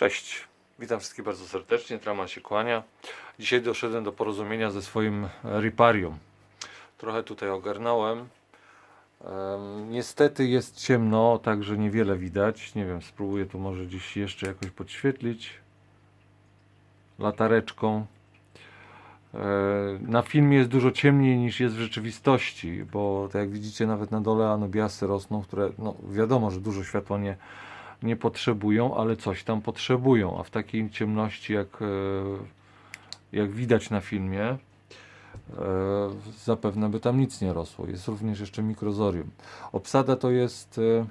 Cześć, witam wszystkich bardzo serdecznie, Traman się kłania. Dzisiaj doszedłem do porozumienia ze swoim riparium. Trochę tutaj ogarnąłem. Em, niestety jest ciemno, także niewiele widać. Nie wiem, spróbuję tu może gdzieś jeszcze jakoś podświetlić latareczką. E, Na filmie jest dużo ciemniej niż jest w rzeczywistości, bo tak jak widzicie nawet na dole anubiasy rosną, które no, wiadomo, że dużo światła nie, nie potrzebują, ale coś tam potrzebują, a w takiej ciemności jak, e, jak widać na filmie e, zapewne by tam nic nie rosło. Jest również jeszcze mikrozorium. Obsada to jest e,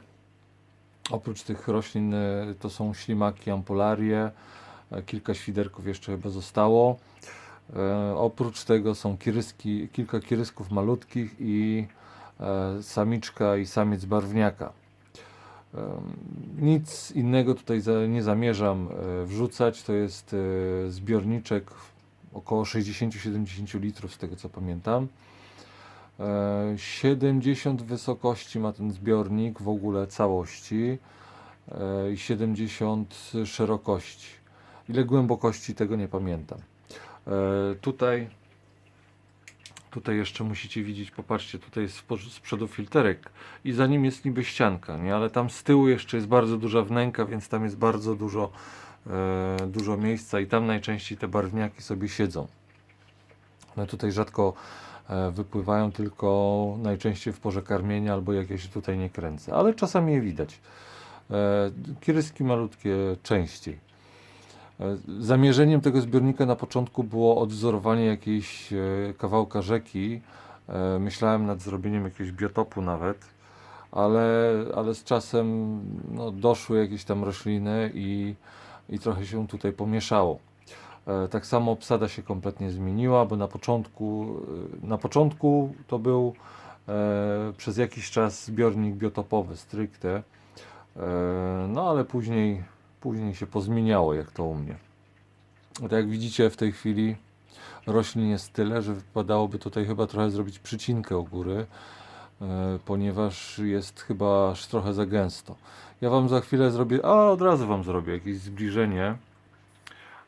oprócz tych roślin to są ślimaki, ampularie, kilka świderków jeszcze chyba zostało. Oprócz tego są kiryski, kilka kirysków malutkich i samiczka i samiec barwniaka. Nic innego tutaj nie zamierzam e, wrzucać. To jest e, zbiorniczek około 60-70 litrów, z tego co pamiętam. E, 70 wysokości ma ten zbiornik w ogóle całości e, i 70 szerokości. Ile głębokości tego nie pamiętam. E, Tutaj Tutaj jeszcze musicie widzieć, popatrzcie, tutaj jest z przodu filterek i za nim jest niby ścianka, nie? ale tam z tyłu jeszcze jest bardzo duża wnęka, więc tam jest bardzo dużo, e, dużo miejsca i tam najczęściej te barwniaki sobie siedzą. One tutaj rzadko e, wypływają, tylko najczęściej w porze karmienia albo jak ja się tutaj nie kręcę, ale czasami je widać. E, Kiryski malutkie częściej. Zamierzeniem tego zbiornika na początku było odwzorowanie jakiejś e, kawałka rzeki. E, Myślałem nad zrobieniem jakiegoś biotopu nawet, ale, ale z czasem no, doszły jakieś tam rośliny i, i trochę się tutaj pomieszało. E, Tak samo obsada się kompletnie zmieniła, bo na początku, na początku to był przez jakiś czas zbiornik biotopowy stricte, no ale później później się pozmieniało, jak to u mnie. Tak jak widzicie, w tej chwili roślin jest tyle, że wypadałoby tutaj chyba trochę zrobić przycinkę u góry, e, ponieważ jest chyba aż trochę za gęsto. Ja Wam za chwilę zrobię, a od razu Wam zrobię jakieś zbliżenie.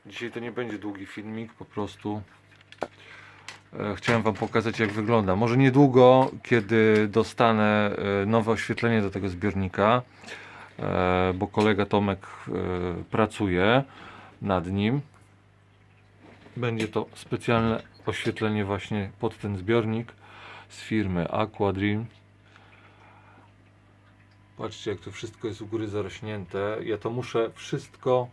Dzisiaj to nie będzie długi filmik, po prostu e, chciałem Wam pokazać, jak wygląda. Może niedługo, kiedy dostanę e, nowe oświetlenie do tego zbiornika, bo kolega Tomek e, pracuje nad nim. Będzie to specjalne oświetlenie właśnie pod ten zbiornik z firmy Aquadream. Patrzcie, jak to wszystko jest u góry zarośnięte. Ja to muszę wszystko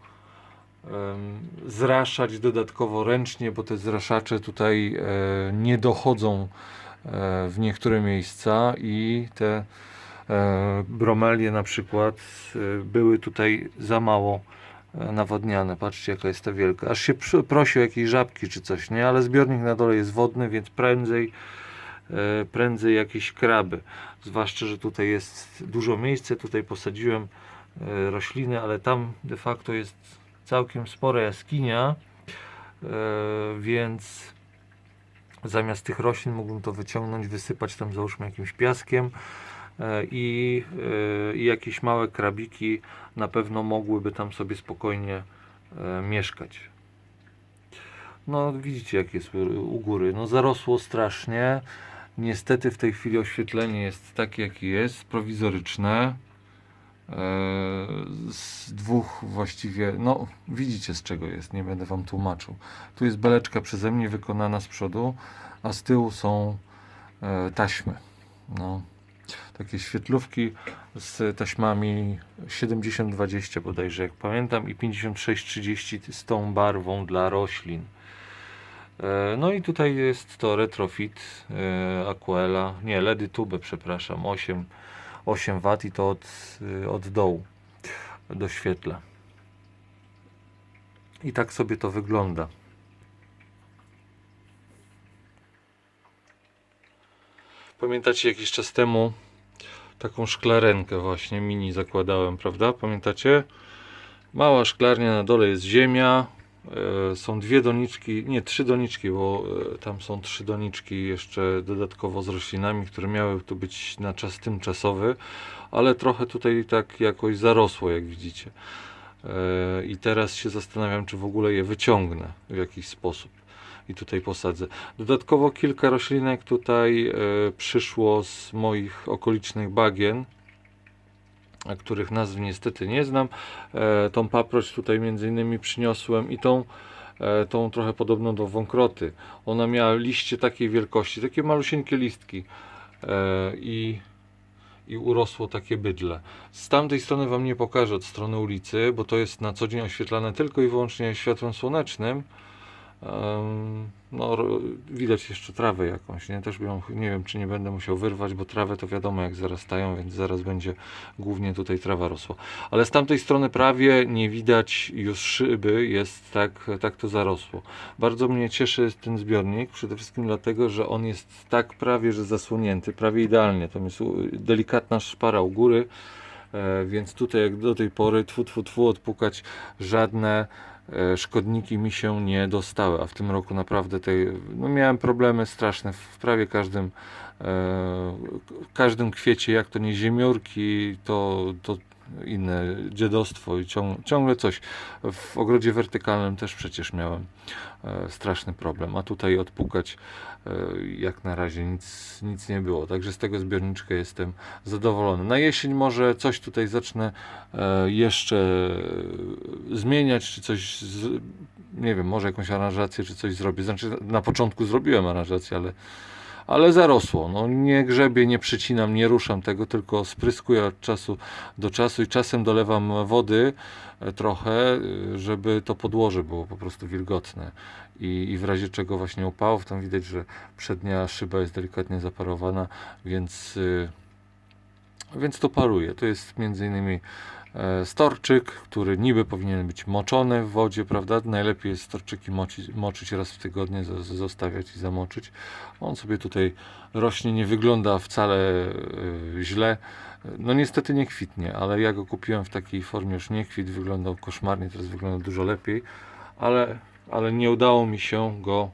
zraszać dodatkowo ręcznie, bo te zraszacze tutaj e, nie dochodzą e, w niektóre miejsca i te e, bromelie na przykład e, były tutaj za mało e, nawadniane. Patrzcie jaka jest ta wielka. Aż się przy- prosi o jakieś żabki czy coś, nie? Ale zbiornik na dole jest wodny, więc prędzej e, prędzej jakieś kraby. Zwłaszcza, że tutaj jest dużo miejsca. Tutaj posadziłem e, rośliny, ale tam de facto jest całkiem spora jaskinia, e, więc zamiast tych roślin mógłbym to wyciągnąć, wysypać tam załóżmy jakimś piaskiem e, i, e, i jakieś małe krabiki na pewno mogłyby tam sobie spokojnie e, mieszkać. No widzicie jak jest u góry, no zarosło strasznie. Niestety w tej chwili oświetlenie jest takie jakie jest, prowizoryczne. E, Z dwóch właściwie, no widzicie z czego jest, nie będę wam tłumaczył. Tu jest beleczka przeze mnie wykonana z przodu, a z tyłu są e, taśmy. No, takie świetlówki z taśmami 70-20 bodajże, jak pamiętam, i 56-30 z tą barwą dla roślin. E, No i tutaj jest to retrofit e, Aquela, nie LEDy tube, przepraszam, 8, 8 W i to od, e, od dołu doświetla. I tak sobie to wygląda. Pamiętacie jakiś czas temu taką szklarenkę właśnie mini zakładałem, prawda? Pamiętacie? Mała szklarnia, na dole jest ziemia, e, są dwie doniczki, nie trzy doniczki, bo e, tam są trzy doniczki jeszcze dodatkowo z roślinami, które miały tu być na czas tymczasowy, ale trochę tutaj tak jakoś zarosło, jak widzicie. E, I teraz się zastanawiam, czy w ogóle je wyciągnę w jakiś sposób i tutaj posadzę. Dodatkowo kilka roślinek tutaj e, przyszło z moich okolicznych bagien, których nazw niestety nie znam. E, tą paproć tutaj między innymi przyniosłem i tą, e, tą trochę podobną do wąkroty. Ona miała liście takiej wielkości, takie malusieńkie listki i, i urosło takie bydle. Z tamtej strony Wam nie pokażę od strony ulicy, bo to jest na co dzień oświetlane tylko i wyłącznie światłem słonecznym. No, widać jeszcze trawę jakąś, nie? Też ją, nie wiem, czy nie będę musiał wyrwać, bo trawę to wiadomo jak zarastają, więc zaraz będzie głównie tutaj trawa rosła. Ale z tamtej strony prawie nie widać już szyby, jest tak, tak to zarosło. Bardzo mnie cieszy ten zbiornik, przede wszystkim dlatego, że on jest tak prawie, że zasłonięty, prawie idealnie. Tam jest delikatna szpara u góry, e, więc tutaj jak do tej pory tfu, tfu, tfu, odpukać żadne szkodniki mi się nie dostały, a w tym roku naprawdę tej, no miałem problemy straszne w prawie każdym e, w każdym kwiecie, jak to nie ziemiórki, to, to inne dziadostwo i ciąg, ciągle coś. W ogrodzie wertykalnym też przecież miałem e, straszny problem, a tutaj odpukać e, jak na razie nic, nic nie było. Także z tego zbiorniczka jestem zadowolony. Na jesień może coś tutaj zacznę e, jeszcze zmieniać, czy coś, z, nie wiem, może jakąś aranżację, czy coś zrobię. Znaczy na początku zrobiłem aranżację, ale ale zarosło. No, nie grzebię, nie przycinam, nie ruszam tego, tylko spryskuję od czasu do czasu i czasem dolewam wody e, trochę, y, żeby to podłoże było po prostu wilgotne. I, I w razie czego właśnie upałów, tam widać, że przednia szyba jest delikatnie zaparowana, więc, y, więc to paruje. To jest między innymi e, storczyk, który niby powinien być moczony w wodzie, prawda? Najlepiej jest storczyki moczyć, moczyć raz w tygodniu, zostawiać i zamoczyć. On sobie tutaj rośnie, nie wygląda wcale e, źle. No niestety nie kwitnie, ale ja go kupiłem w takiej formie, już nie kwit, wyglądał koszmarnie, teraz wygląda dużo lepiej, ale, ale nie udało mi się go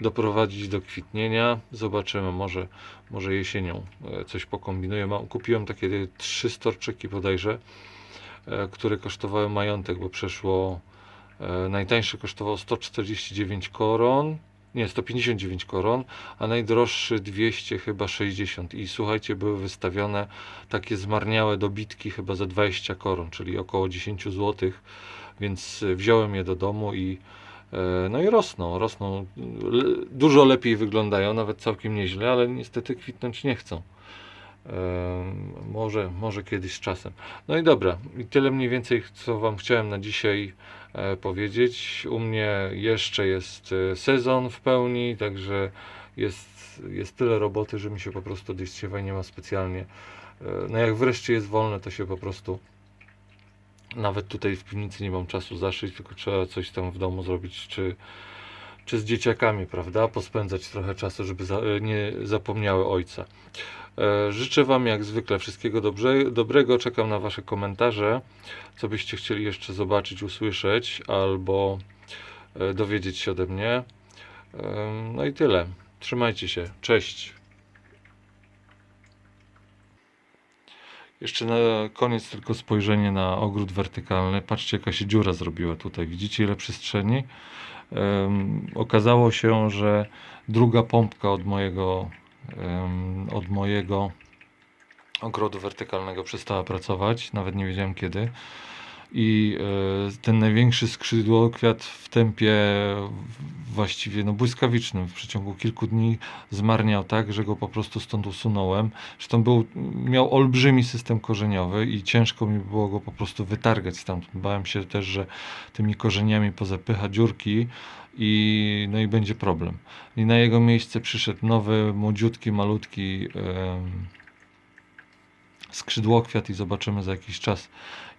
doprowadzić do kwitnienia. Zobaczymy, może, może jesienią e, coś pokombinuję. Kupiłem takie trzy storczyki bodajże, e, które kosztowały majątek, bo przeszło e, najtańszy kosztował 149 koron, nie 159 koron, a najdroższy 200 chyba 60 i słuchajcie, były wystawione takie zmarniałe dobitki chyba za 20 koron, czyli około 10 zł, więc e, wziąłem je do domu i e, no i rosną, rosną, dużo lepiej wyglądają, nawet całkiem nieźle, ale niestety kwitnąć nie chcą. Może, może kiedyś z czasem. No i dobra, i tyle mniej więcej, co Wam chciałem na dzisiaj e, powiedzieć. U mnie jeszcze jest e, sezon w pełni, także jest, jest tyle roboty, że mi się po prostu odjeździewa nie ma specjalnie. E, no jak wreszcie jest wolne, to się po prostu nawet tutaj w piwnicy nie mam czasu zaszyć, tylko trzeba coś tam w domu zrobić, czy, czy z dzieciakami, prawda? Pospędzać trochę czasu, żeby za, nie zapomniały ojca. E, Życzę Wam jak zwykle wszystkiego dobrze, dobrego. Czekam na Wasze komentarze, co byście chcieli jeszcze zobaczyć, usłyszeć albo e, dowiedzieć się ode mnie. No i tyle. Trzymajcie się. Cześć. Jeszcze na koniec tylko spojrzenie na ogród wertykalny. Patrzcie, jaka się dziura zrobiła tutaj. Widzicie, ile przestrzeni? Em, okazało się, że druga pompka od mojego, od mojego ogrodu wertykalnego przestała pracować. Nawet nie wiedziałem kiedy. I e, ten największy skrzydłokwiat w tempie właściwie no, błyskawicznym w przeciągu kilku dni zmarniał tak, że go po prostu stąd usunąłem. Zresztą był, miał olbrzymi system korzeniowy i ciężko mi było go po prostu wytargać stamtąd. Bałem się też, że tymi korzeniami pozapycha dziurki i, no i będzie problem. I na jego miejsce przyszedł nowy, młodziutki, malutki em, skrzydłokwiat i zobaczymy za jakiś czas,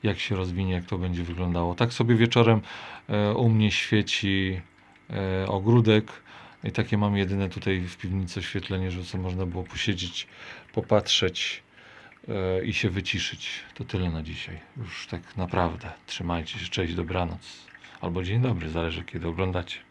jak się rozwinie, jak to będzie wyglądało. Tak sobie wieczorem e, u mnie świeci e, ogródek i takie mam jedyne tutaj w piwnicy oświetlenie, żeby sobie można było posiedzieć, popatrzeć e, i się wyciszyć. To tyle na dzisiaj. Już tak naprawdę. Trzymajcie się, cześć, dobranoc. Albo dzień dobry, zależy kiedy oglądacie.